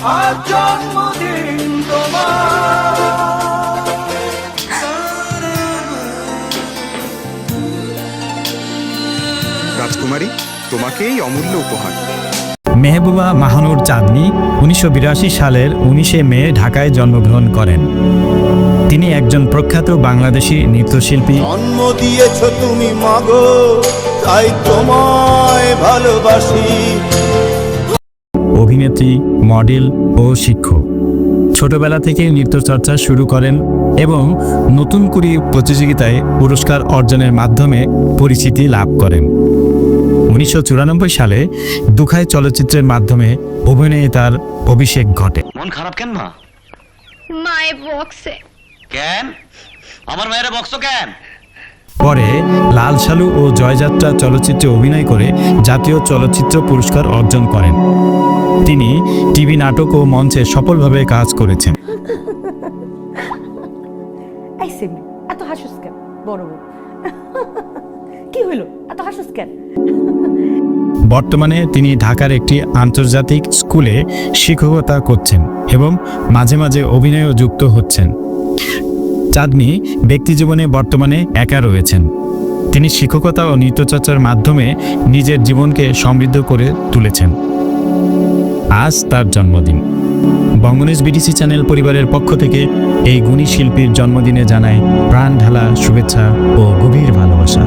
আজ জন্মদিন তোমার। রাজকুমারী তোমাকে এই অমূল্য উপহার। মেহবুবা মাহানুর চাঁদনি উনিশশো বিরাশি সালের উনিশে মে ঢাকায় জন্মগ্রহণ করেন। তিনি একজন প্রখ্যাত বাংলাদেশি নৃত্যশিল্পী। জন্ম দিয়েছ তুমি মাগো তাই তোমায় ভালোবাসি। অভিনেত্রী মডেল ও শিক্ষক। ছোটবেলা থেকে নৃত্যচর্চা শুরু করেন এবং নতুন কুড়ি প্রতিযোগিতায় পুরস্কার অর্জনের মাধ্যমে পরিচিতি লাভ করেন। উনিশশো চুরানব্বই সালে দুখাই চলচ্চিত্রের মাধ্যমে অভিনয়ে তার অভিষেক ঘটে। মন খারাপ কেন মা? মায়ে বক্সে। কেন? আমার মায়ের বক্স কেন? পরে লাল সালু ও জয়যাত্রা চলচ্চিত্রে অভিনয় করে জাতীয় চলচ্চিত্র পুরস্কার অর্জন করেন। তিনি টিভি নাটক ও মঞ্চে সফলভাবে কাজ করেছেন। এত হাসুস কেন? বড় কি এত হাসুস কেন? বর্তমানে তিনি ঢাকার একটি আন্তর্জাতিক স্কুলে শিক্ষকতা করছেন এবং মাঝে মাঝে অভিনয়ও যুক্ত হচ্ছেন। চাঁদনি ব্যক্তিজীবনে বর্তমানে একা রয়েছেন। তিনি শিক্ষকতা ও নৃত্যচর্চার মাধ্যমে নিজের জীবনকে সমৃদ্ধ করে তুলেছেন। আজ তার জন্মদিন। বঙ্গনেশ বিটিসি চ্যানেল পরিবারের পক্ষ থেকে এই গুণী শিল্পীর জন্মদিনে জানায় প্রাণ ঢালা শুভেচ্ছা ও গভীর ভালোবাসা।